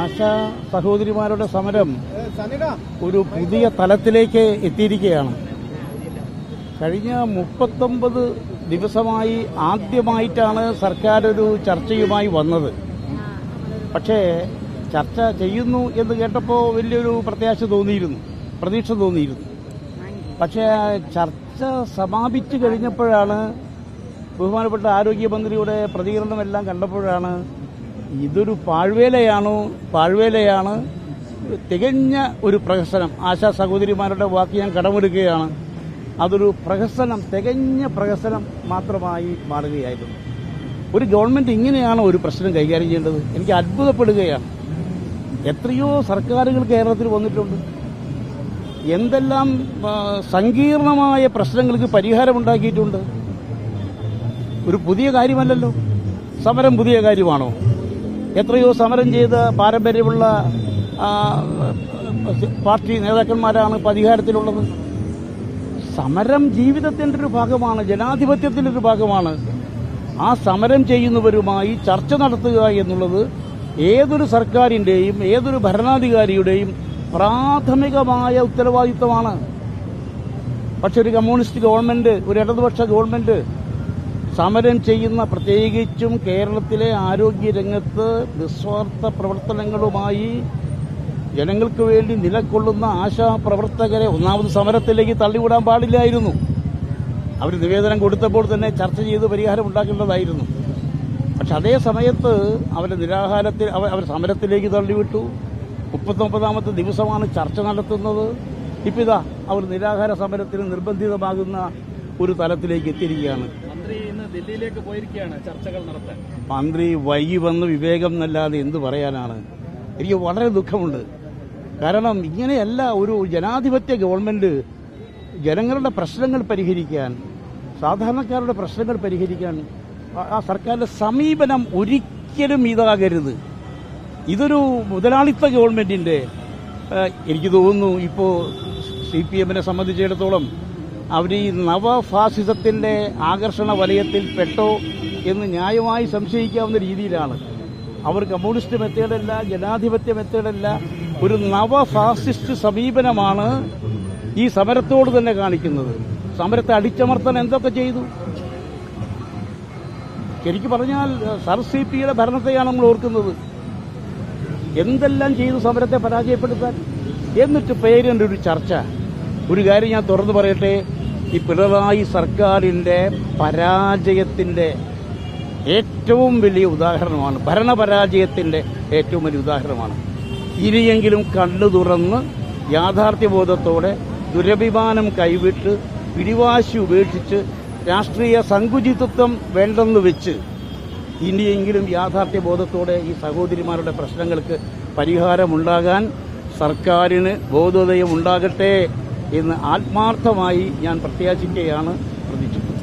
ആശാ സഹോദരിമാരുടെ സമരം ഒരു പുതിയ തലത്തിലേക്ക് എത്തിയിരിക്കുകയാണ്. കഴിഞ്ഞ മുപ്പത്തൊമ്പത് ദിവസമായി ആദ്യമായിട്ടാണ് സർക്കാർ ഒരു ചർച്ചയുമായി വന്നത്. പക്ഷേ ചർച്ച ചെയ്യുന്നു എന്ന് കേട്ടപ്പോൾ വലിയൊരു പ്രത്യാശ തോന്നിയിരുന്നു പ്രതീക്ഷ തോന്നിയിരുന്നു. പക്ഷേ ചർച്ച സമാപിച്ചു കഴിഞ്ഞപ്പോഴാണ് ബഹുമാനപ്പെട്ട ആരോഗ്യമന്ത്രിയുടെ പ്രതികരണമെല്ലാം കണ്ടപ്പോഴാണ് ഇതൊരു പാഴ്വേലയാണോ പാഴ്വേലയാണ്. തികഞ്ഞ ഒരു പ്രഹസനം. ആശാ സഹോദരിമാരുടെ വാക്ക് ഞാൻ കടമെടുക്കുകയാണ്. അതൊരു പ്രഹസനം തികഞ്ഞ പ്രഹസനം മാത്രമായി മാറുകയായിരുന്നു. ഒരു ഗവൺമെന്റ് ഇങ്ങനെയാണ് ഒരു പ്രശ്നം കൈകാര്യം ചെയ്യേണ്ടത്? എനിക്ക് അത്ഭുതപ്പെടുകയാണ്. എത്രയോ സർക്കാരുകൾ കേരളത്തിൽ വന്നിട്ടുണ്ട്. എന്തെല്ലാം സങ്കീർണമായ പ്രശ്നങ്ങൾക്ക് പരിഹാരമുണ്ടാക്കിയിട്ടുണ്ട്? ഒരു പുതിയ കാര്യമല്ലല്ലോ. സമരം പുതിയ കാര്യമാണോ? എത്രയോ സമരം ചെയ്ത് പാരമ്പര്യമുള്ള പാർട്ടി നേതാക്കന്മാരാണ് ഇപ്പോൾ അധികാരത്തിലുള്ളത്. സമരം ജീവിതത്തിന്റെ ഒരു ഭാഗമാണ് ജനാധിപത്യത്തിന്റെ ഒരു ഭാഗമാണ്. ആ സമരം ചെയ്യുന്നവരുമായി ചർച്ച നടത്തുക എന്നുള്ളത് ഏതൊരു സർക്കാരിന്റെയും ഏതൊരു ഭരണാധികാരിയുടെയും പ്രാഥമികമായ ഉത്തരവാദിത്തമാണ് പക്ഷെ ഒരു കമ്മ്യൂണിസ്റ്റ് ഗവൺമെന്റ് ഒരു ഇടതുപക്ഷ ഗവൺമെന്റ് സമരം ചെയ്യുന്ന പ്രത്യേകിച്ചും കേരളത്തിലെ ആരോഗ്യരംഗത്ത് നിസ്വാർത്ഥ പ്രവർത്തനങ്ങളുമായി ജനങ്ങൾക്ക് വേണ്ടി നിലകൊള്ളുന്ന ആശാപ്രവർത്തകരെ ഒന്നാമത് സമരത്തിലേക്ക് തള്ളിവിടാൻ പാടില്ലായിരുന്നു. അവർ നിവേദനം കൊടുത്തപ്പോൾ തന്നെ ചർച്ച ചെയ്ത് പരിഹാരം ഉണ്ടാക്കേണ്ടതായിരുന്നു. പക്ഷെ അതേ സമയത്ത് അവരെ നിരാഹാരത്തിൽ അവർ സമരത്തിലേക്ക് തള്ളിവിട്ടു. മുപ്പത്തൊമ്പതാമത്തെ ദിവസമാണ് ചർച്ച നടത്തുന്നത്. ഇപ്പിതാ അവർ നിരാഹാര സമരത്തിന് നിർബന്ധിതമാകുന്ന ഒരു തലത്തിലേക്ക് എത്തിയിരിക്കുകയാണ്. ഇന്ന് പോയിരിക്കുകയാണ് ചർച്ചകൾ നടത്താൻ. മന്ത്രി വൈകി വന്ന് വിവേകം എന്നല്ലാതെ എന്ത് പറയാനാണ്? എനിക്ക് വളരെ ദുഃഖമുണ്ട്. കാരണം ഇങ്ങനെയല്ല ഒരു ജനാധിപത്യ ഗവൺമെന്റ് ജനങ്ങളുടെ പ്രശ്നങ്ങൾ പരിഹരിക്കാൻ സാധാരണക്കാരുടെ പ്രശ്നങ്ങൾ പരിഹരിക്കാൻ ആ സർക്കാരിന്റെ സമീപനം ഒരിക്കലും ഇതാകരുത്. ഇതൊരു മുതലാളിത്ത ഗവൺമെന്റിന്റെ എനിക്ക് തോന്നുന്നു ഇപ്പോൾ സി പി എമ്മിനെ സംബന്ധിച്ചിടത്തോളം അവർ ഈ നവഫാസിസത്തിന്റെ ആകർഷണ വലയത്തിൽ പെട്ടോ എന്ന് ന്യായമായി സംശയിക്കാവുന്ന രീതിയിലാണ്. അവർ കമ്മ്യൂണിസ്റ്റ് മെത്തേഡല്ല ജനാധിപത്യ മെത്തേഡല്ല ഒരു നവഫാസിസ്റ്റ് സമീപനമാണ് ഈ സമരത്തോട് തന്നെ കാണിക്കുന്നത്. സമരത്തെ അടിച്ചമർത്താൻ എന്തൊക്കെ ചെയ്തു? ശരിക്കും പറഞ്ഞാൽ സർ സി പിയുടെ ഭരണത്തെയാണ് നമ്മൾ ഓർക്കുന്നത്. എന്തെല്ലാം ചെയ്തു സമരത്തെ പരാജയപ്പെടുത്താൻ? എന്നിട്ട് പേരിന്റെ ഒരു ചർച്ച. ഒരു കാര്യം ഞാൻ തുറന്നു പറയട്ടെ. ഈ പിണറായി സർക്കാരിന്റെ പരാജയത്തിന്റെ ഏറ്റവും വലിയ ഉദാഹരണമാണ് ഭരണപരാജയത്തിന്റെ ഏറ്റവും വലിയ ഉദാഹരണമാണ്. ഇനിയെങ്കിലും കണ്ണു തുറന്ന് യാഥാർത്ഥ്യബോധത്തോടെ ദുരഭിമാനം കൈവിട്ട് പിടിവാശി ഉപേക്ഷിച്ച് രാഷ്ട്രീയ സങ്കുചിതത്വം വേണ്ടെന്ന് വെച്ച് ഇനിയെങ്കിലും യാഥാർത്ഥ്യബോധത്തോടെ ഈ സഹോദരിമാരുടെ പ്രശ്നങ്ങൾക്ക് പരിഹാരമുണ്ടാകാൻ സർക്കാരിന് ബോധോദയം ഉണ്ടാകട്ടെ എന്ന് ആത്മാർത്ഥമായി ഞാൻ പ്രത്യാശിക്കുകയാണ് പ്രതീക്ഷിക്കുന്നത്